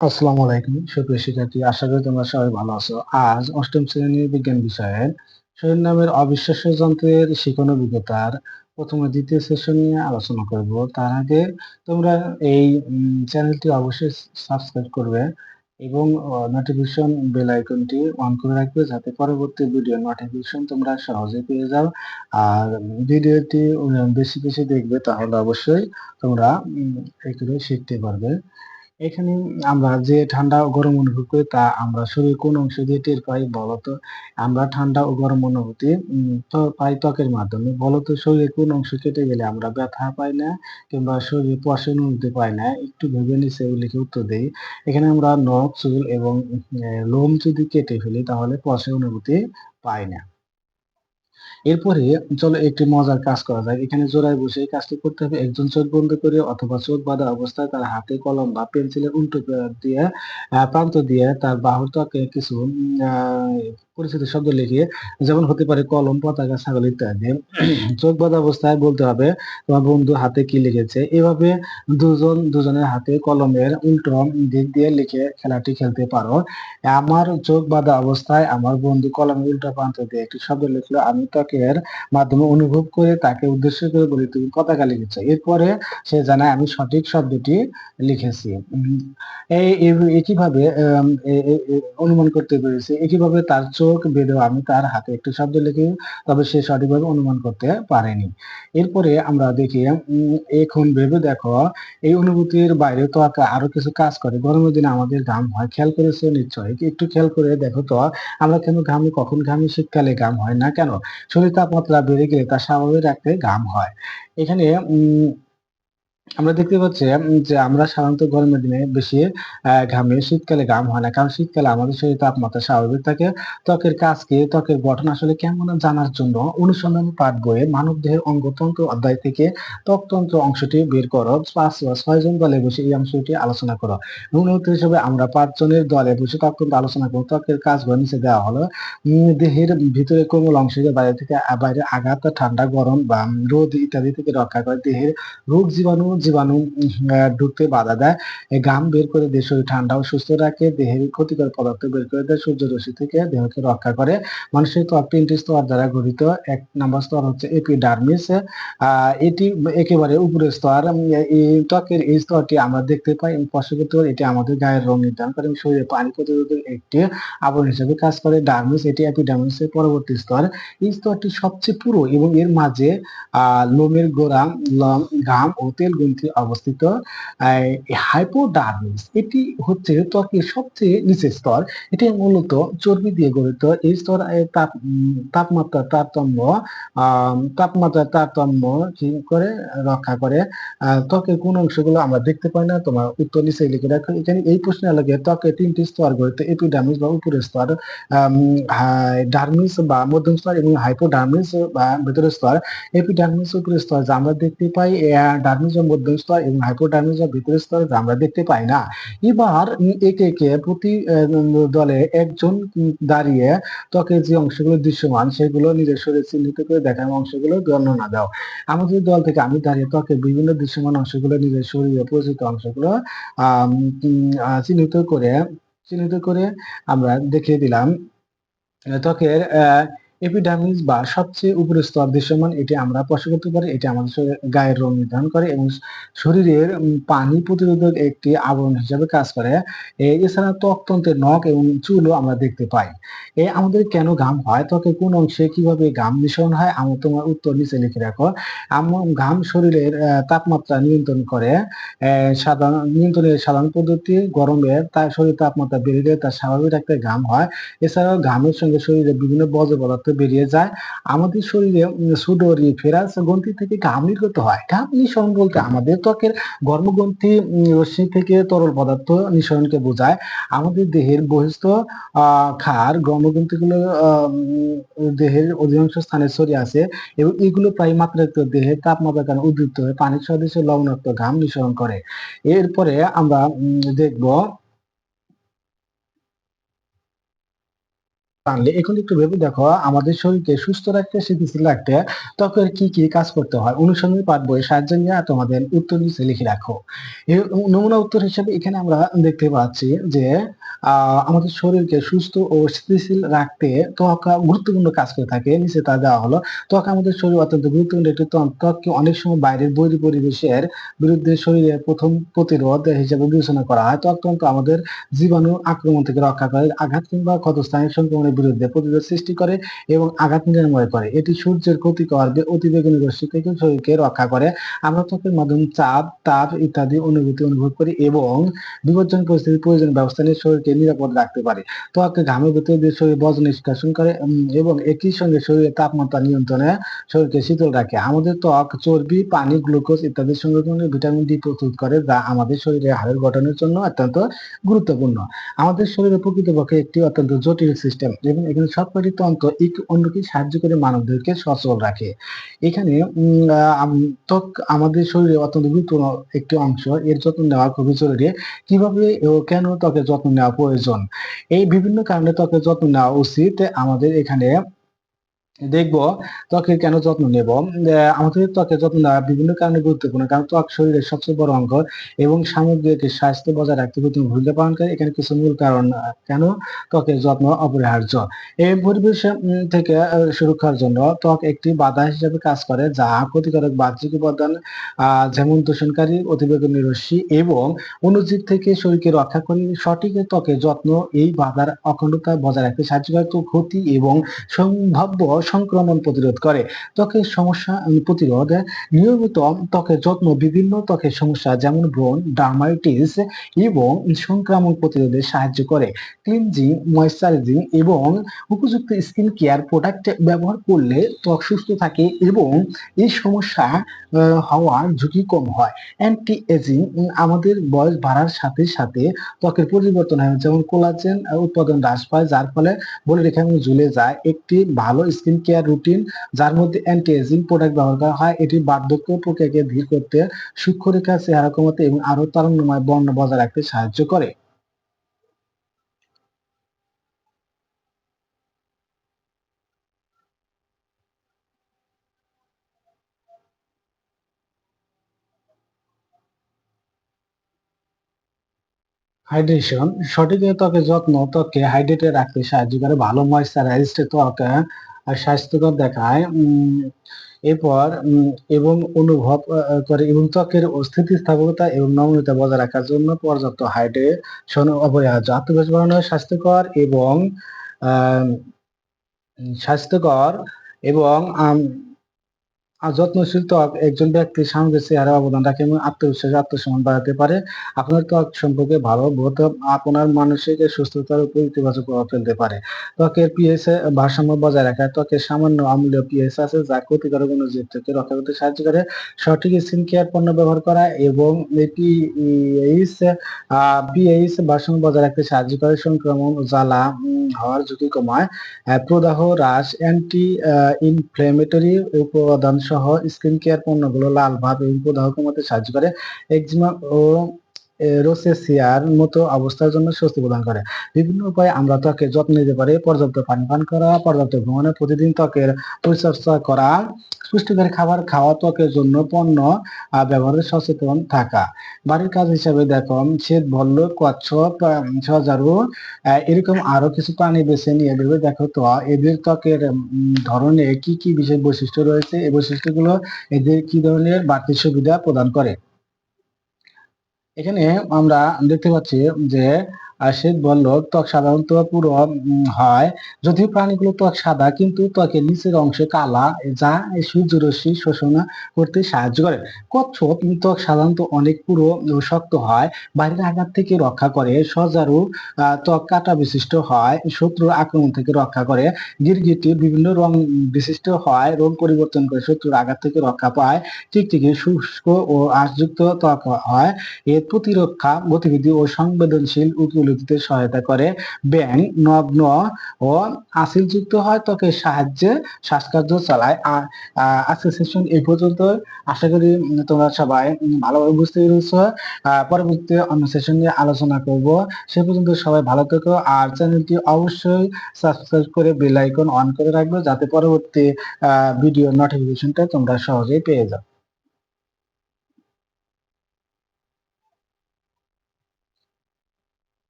আসসালামু আলাইকুম, সুপ্রিয় শিক্ষার্থী, আশা করি তোমরা সবাই ভালো আছো। আজ অষ্টম শ্রেণির বিজ্ঞান বিষয়ের শরীর নামের অবিশ্বাস্য যন্ত্রের শিখন অভিজ্ঞতার প্রথম দ্বিতীয় সেশন নিয়ে আলোচনা করব। তার আগে তোমরা এই চ্যানেলটি অবশ্যই সাবস্ক্রাইব করবে এবং নোটিফিকেশন বেল আইকনটি অন করে রাখবে যাতে পরবর্তী ভিডিও নোটিফিকেশন তোমরা সহজে পেয়ে যাও। আর ভিডিওটি বেশি বেশি দেখবে তাহলে অবশ্যই তোমরা এগুলো শিখতে পারবে। এখানে আমরা যে ঠান্ডা ও গরম অনুভব করি তা আমরা শরীরের কোন অংশ দিয়ে টের পাই বলতো? আমরা ঠান্ডা ও গরম অনুভূতি পাই ত্বকের মাধ্যমে। বলতো শরীরের কোন অংশ কেটে গেলে আমরা ব্যথা পাই না কিংবা শরীরে পশে অনুভূতি পাই না? একটু ভেবে নিচে লিখে উত্তর দিই। এখানে আমরা নখ, চুল এবং লোম যদি কেটে ফেলি তাহলে পশে অনুভূতি পাই না। এরপরে চলো একটি মজার কাজ করা যায়। এখানে জোড়ায় বসে এই কাজটি করতে হবে। একজন চোখ বন্ধ করে অথবা চোখ বাঁধা অবস্থায় তার হাতে কলম বা পেন্সিলের উল্টো দিয়ে প্রান্ত দিয়ে তার বাহুর ত্বকে কিছু পরিচিত শব্দ লিখে যেমন হতে পারে কলম, পতাকা, ছাগল ইত্যাদি। চোখ বাঁধা অবস্থায় বলতে হবে, তোমার বন্ধু হাতে কি লিখেছে? এভাবে দুজন, দুজনের হাতে কলমের উল্টো দিক দিয়ে লিখে খেলাটি খেলতে পারো। আমার চোখ বাঁধা অবস্থায় আমার বন্ধু কলমের উল্টো প্রান্ত দিয়ে একটি শব্দ লিখলো, আমি ত্বকের মাধ্যমে অনুভব করে, তাকে উদ্দেশ্য করে বলি, তুমি পতাকা লিখেছো। এরপরে সে জানায়, আমি সঠিক শব্দটি লিখেছি। এই একইভাবে অনুমান করতে পেরেছি। একইভাবে তার চোখ বেঁধেও আমি তার হাতে একটি শব্দ লিখি, তবে সে সঠিকভাবে অনুমান করতে পারেনি। এরপরে আমরা দেখি এখন ভেবে দেখো, এই অনুভূতির বাইরে তো আরও কিছু কাজ করে। গরমের দিনে আমাদের ঘাম হয়, খেয়াল করেছ? নিশ্চয় একটু খেয়াল করে দেখো তো, আমরা কেন ঘামি, কখন ঘামি শীতকালে ঘাম হয় না কেন? শরীর তাপমাত্রা বেড়ে গেলে তা স্বাভাবিক রাখতে ঘাম হয়। এখানে, উম আমরা দেখতে পাচ্ছি যে আমরা সাধারণত গরমের দিনে বেশি ঘামে, শীতকালে ঘাম হয় না। কারণ শীতকালে আমাদের শরীর তাপমাত্রা স্বাভাবিক থাকে। ত্বকের কাজকে ত্বকের গঠন আসলে কেমন জানার জন্য অনুসন্ধানী পাঠ বইয়ে মানব দেহের অঙ্গতন্ত্র অধ্যায় থেকে ত্বকতন্ত্র অংশটি বের করো। পাঁচ বা ছয় জন দলে বসে এই অংশটি আলোচনা করো। মূলত হিসেবে আমরা পাঁচজনের দলে বসে ত্বকতন্ত্র আলোচনা করো ত্বকের কাজগুলো নিচে দেওয়া হলো দেহের ভিতরে কোমল অংশকে বাইরে থেকে বাইরে আঘাত ঠান্ডা গরম বা রোদ ইত্যাদি থেকে রক্ষা করে দেহের রোগ জীবাণু জীবাণু ঢুকতে বাধা দেয়। ঘাম বের করে দেহ ঠান্ডা ও সুস্থ রাখে, দেহের ক্ষতিকর পদার্থ বের করে দেয়, সূর্য রশ্মি থেকে দেহকে রক্ষা করে। মানুষের ত্বক তিনটি স্তর দ্বারা গঠিত। এক নাম্বার স্তর হচ্ছে এপিডার্মিস এটি একেবারে উপরের স্তর। এই ত্বকের এই স্তরটি আমরা দেখতে পাই স্পষ্ট এটি আমাদের গায়ের রং নির্ধারণ করে শরীরে পানি প্রতিরোধের একটি আবরণ হিসেবে কাজ করে। ডার্মিস এটি এপিডার্মিস এর পরবর্তী স্তর। এই স্তরটি সবচেয়ে পুরো, এবং এর মাঝে, আহ, লোমের গোড়া লম ঘাম ও তেল গ্রন্থি অবস্থিত হাইপোডার্মিস এটি হচ্ছে ত্বকের সবচেয়ে নিচের স্তর। এটি মূলত চর্বি দিয়ে গঠিত। এই স্তর তাপ তাপমাত্রা, তারতম্য তাপমাত্রার তারতম্য কি করে? রক্ষা করে। ত্বকের কোন অংশগুলো আমরা দেখতে পাই না। তোমার উত্তর নিচে লিখে রাখো। এখানে এই প্রশ্নের আলোকে ত্বকের তিনটি স্তর গঠিত। এপিডার্মিস বা উপরের স্তর ডার্মিস বা মধ্যম স্তর এবং হাইপোডার্মিস বা ভেতরের স্তর। এপিডার্মিস উপরের স্তর যা আমরা দেখতে পাই ডার্মিস মধ্যম স্তর এবং হাইপোডার্মিস ভিতরের স্তর আমরা দেখতে পাই না। এবার একে একে প্রতি দলে একজন দাঁড়িয়ে ত্বকের যে অংশগুলো দৃশ্যমান, সেগুলো নিজের শরীরে চিহ্নিত করে দেখার অংশগুলো বর্ণনা দাও। আমাদের দল থেকে আমি দাঁড়িয়ে ত্বকের বিভিন্ন দৃশ্যমান অংশগুলো, নিজের শরীরে পরিচিত অংশগুলো চিহ্নিত করে চিহ্নিত করে আমরা দেখিয়ে দিলাম। ত্বকের আহ এপিডার্মিস বা সবচেয়ে উপরের স্তর দৃশ্যমান এটি আমরা স্পর্শ করতে পারি। এটি আমাদের গায়ের রং নির্ধারণ করে এবং শরীরের পানি প্রতিরোধক একটি আবরণ হিসাবে কাজ করে। এছাড়া ত্বকতন্ত্রের নখ এবং চুলও আমরা দেখতে পাই। এ, আমাদের কেন ঘাম হয়? ত্বকের কোন অংশে কীভাবে ঘাম নিঃসরণ হয়? আমার তোমার উত্তর নিচে লিখে রাখো। ঘাম শরীরের তাপমাত্রা নিয়ন্ত্রণ করে। সাধারণ, নিয়ন্ত্রণের সাধারণ পদ্ধতি গরমের তার শরীর তাপমাত্রা বেড়ে যায়, তার স্বাভাবিক একটা ঘাম হয়। এছাড়াও ঘামের সঙ্গে শরীরে বিভিন্ন বজ্র পদার্থ রক্ত বেরিয়ে যায়। আমাদের শরীরে সুডোরি ফেরাস গ্রন্থি থেকে ঘাম নির্গত হয়। ঘাম নিঃসরণ বলতে, আমাদের ত্বকের গর্মগ্রন্থি রশ্মি থেকে তরল পদার্থ নিঃসরণকে বোঝায়। আমাদের দেহের বহিস্থ খার গর্মগ্রন্থিগুলো দেহের অধিকাংশ স্থানে ছড়িয়ে আছে এবং এগুলো প্রায় মাত্রাতিরিক্ত দেহের তাপমাত্রার কারণে উদ্দীপ্ত হয়ে, পানির সদৃশ্য লবণাক্ত ঘাম নিঃসরণ করে। এরপরে আমরা দেখব জানলে এখন একটু ভেবে দেখো, আমাদের শরীরকে সুস্থ রাখতে, স্থিতিশীল রাখতে ত্বকের কি কি কাজ করতে হয়? অনুসন্ধানী পাঠ বইয়ের সাহায্য নিয়ে তোমাদের উত্তর নিচে লিখে রাখো। নমুনা উত্তর হিসেবে এখানে আমরা দেখতে পাচ্ছি যে আমাদের শরীরকে সুস্থ ও স্থিতিশীল রাখতে ত্বক গুরুত্বপূর্ণ কাজ করে থাকে। নিচে তা দেওয়া হলো, ত্বক আমাদের শরীর অত্যন্ত গুরুত্বপূর্ণ। একটি ত্বককে অনেক সময় বাইরের বৈরী পরিবেশের বিরুদ্ধে শরীরের প্রথম প্রতিরোধ হিসেবে বিবেচনা করা হয়। ত্বকতন্ত্র আমাদের জীবাণু আক্রমণ থেকে রক্ষা করে। আঘাত কিংবা ক্ষতস্থানীয় সংক্রমণের বিরুদ্ধে প্রতিরোধ সৃষ্টি করে এবং আঘাত নিরাময় করে। এটি সূর্যের ক্ষতিকর অতিবেগুনি রশ্মি থেকে শরীরকে রক্ষা করে। আমরা ত্বকের মাধ্যমে চাপ তাপ ইত্যাদি অনুভূতি অনুভব করি এবং বিপজ্জনক পরিস্থিতির প্রয়োজন ব্যবস্থা নিয়ে শরীরকে নিরাপদ রাখতে পারে। ত্বক ঘামের ভিতরে দিয়ে শরীর বজ্র নিষ্কাশন করে এবং একই সঙ্গে শরীরের তাপমাত্রা নিয়ন্ত্রণে শরীরকে শীতল রাখে। আমাদের ত্বক, চর্বি, পানি, গ্লুকোজ ইত্যাদি সংরক্ষণে ভিটামিন ডি প্রস্তুত করে যা আমাদের শরীরে হাড়ের গঠনের জন্য অত্যন্ত গুরুত্বপূর্ণ। আমাদের শরীরে প্রকৃতপক্ষে একটি অত্যন্ত জটিল সিস্টেম এবং এখানে সবকটি তন্ত্র এক অন্যকে সাহায্য করে মানবদেরকে সচল রাখে। এখানে ত্বক আমাদের শরীরে অত্যন্ত গুরুত্বপূর্ণ একটি অংশ। এর যত্ন নেওয়া খুবই জরুরি। কীভাবে ও কেন ত্বকের যত্ন নেওয়া প্রয়োজন? এই বিভিন্ন কারণে ত্বকের যত্ন নেওয়া উচিত। আমাদের এখানে দেখব ত্বকের কেন যত্ন নেব? আমাদের ত্বকের যত্ন নেওয়া বিভিন্ন কারণে গুরুত্বপূর্ণ, কারণ ত্বক শরীরের সবচেয়ে বড় অঙ্গ এবং সামগ্রিক স্বাস্থ্য বজায় রাখতে গুরুত্বপূর্ণ ভূমিকা পালন করে, এখানে কিছু মূল কারণ কেন ত্বকের যত্ন অপরিহার্য? এই পরিবেশ থেকে সুরক্ষার জন্য ত্বক একটি বাধা হিসেবে কাজ করে, যা ক্ষতিকারক বাহ্যিক উপাদান যেমন দূষণকারী অতিবেগুনি রশ্মি এবং অনুজীব থেকে শরীরকে রক্ষা করে সঠিক ত্বকের যত্ন এই বাধার অখণ্ডতা বজায় রাখতে সাহায্য করে ক্ষতি এবং সম্ভাব্য সংক্রমণ প্রতিরোধ করে। ত্বকের সমস্যা প্রতিরোধ, নিয়মিত ত্বকের যত্ন, বিভিন্ন ত্বকের সমস্যা যেমন ব্রণ, ডার্মাইটিস এবং সংক্রমণ প্রতিরোধে সাহায্য করে। ক্লিনজিং, ময়শ্চারাইজিং এবং উপযুক্ত স্কিন কেয়ার প্রোডাক্ট ব্যবহার করলে ত্বক সুস্থ থাকে এবং এই সমস্যা হওয়ার ঝুঁকি কম হয়। অ্যান্টি এজিং আমাদের বয়স বাড়ার সাথে সাথে ত্বকের পরিবর্তন হয়। যেমন কোলাজেন উৎপাদন হ্রাস পায়, যার ফলে বলে রেখা ঝুলে যায়। একটি ভালো স্কিন কেয়ার রুটিন যার মধ্যে অ্যান্টি এজিং প্রোডাক্ট ব্যবহার করা হয়। এটি বার্ধক্য প্রক্রিয়াকে ধীর করতে সূক্ষ্মরেখা চেহারা কমাতে এবং আরও তারুণ্যময় বর্ণ বজায় রাখতে সাহায্য করে। হাইড্রেশন সঠিক ত্বকের যত্ন ত্বককে হাইড্রেটেড রাখতে সাহায্য করে। ভালো ময়শ্চারাইজড ত্বক স্বাস্থ্যকর দেখায় এরপর এবং অনুভব করে এবং ত্বকের স্থিতিস্থাপকতা এবং নমনীয়তা বজায় রাখার জন্য পর্যাপ্ত হাইড্রেশন অপরিহার্য। আত্মবিশ্বাস বাড়ানো স্বাস্থ্যকর এবং স্বাস্থ্যকর এবং আর যত্নশীল ত্বক একজন ব্যক্তির সামগ্রিক চেহারা অবদান রাখে এবং আত্মবিশ্বাস, আত্মসম্মান বাড়াতে পারে। আপনার ত্বক সম্পর্কে ভালো বোধ আপনার মানসিক সুস্থতার উপর ইতিবাচক প্রভাব ফেলতে পারে। ত্বকের পিএস ভারসাম্য বজায় রাখা ত্বকের সামান্য অম্লীয় পিএস আছে যা ক্ষতিকারক অণুজীব থেকে রক্ষা করতে সাহায্য করে। সঠিক স্কিন কেয়ার পণ্য ব্যবহার করা এবং পিএইচ পিএইচ ভারসাম্য বজায় রাখতে সাহায্য করে সংক্রমণ, জ্বালা হওয়ার ঝুঁকি কমায়। প্রদাহ হ্রাস অ্যান্টি ইনফ্লেমেটরি উপাদান সহ স্কিন কেয়ার পণ্যগুলো লাল ভাব এবং প্রদাহ কমাতে সাহায্য করে। একজিমা ও রোসেসিয়ার মতো অবস্থার জন্য স্বস্তি প্রদান করে। বিভিন্ন উপায়ে আমরা ত্বকের যত্ন নিতে পারি। পর্যাপ্ত পানি পান করা, পর্যাপ্ত ঘুমানো, প্রতিদিন ত্বকের পরিচর্যা করা, পুষ্টিকর খাবার খাওয়া ত্বকের জন্য পণ্য ব্যবহারে সচেতন থাকা। বাড়ির কাজ হিসাবে দেখো শ্বেত ভল্ল কচ্ছপ সজারু এরকম আরও কিছু প্রাণী বেছে নিয়ে ভেবে দেখো তো, এদের ত্বকের ধরনে কি কি বিশেষ বৈশিষ্ট্য রয়েছে? এই বৈশিষ্ট্যগুলো এদের কি ধরনের বাড়তি সুবিধা প্রদান করে? এখানে আমরা দেখতে পাচ্ছি যে শ্বেত বলল ত্বক সাধারণত পুরো হয়। যদিও প্রাণীগুলো ত্বক সাদা, কিন্তু ত্বকের নিচের অংশে কালা, যা সূর্যরশ্মি শোষণ করতে সাহায্য করে। কচ্ছপ ত্বক সাধারণত অনেক পুরো শক্ত হয়, বাইরের আঘাত থেকে রক্ষা করে, সজারু ত্বক কাটা বিশিষ্ট হয়, শত্রুর আক্রমণ থেকে রক্ষা করে, গিরগিটি বিভিন্ন রং বিশিষ্ট হয় রং পরিবর্তন করে শত্রুর আঘাত থেকে রক্ষা পায় ঠিক টিকটিকি, শুষ্ক ও আশযুক্ত ত্বক হয়। এর প্রতিরক্ষা, গতিবিধি ও সংবেদনশীল উকিল তুলে দিতে সহায়তা করে। ব্যাং, নগ্ন ও আসিলযুক্ত হয় ত্বকের সাহায্যে শ্বাসকার্য চালায়। আর আজকের সেশন এই পর্যন্ত আশা করি তোমরা সবাই ভালোভাবে বুঝতে পেরেছ। পরবর্তী অন্য সেশন নিয়ে আলোচনা করব। সে পর্যন্ত সবাই ভালো থেকো। আর চ্যানেলটি অবশ্যই সাবস্ক্রাইব করে বেল আইকন অন করে রাখবে যাতে পরবর্তী ভিডিও নোটিফিকেশনটা তোমরা সহজেই পেয়ে যাও।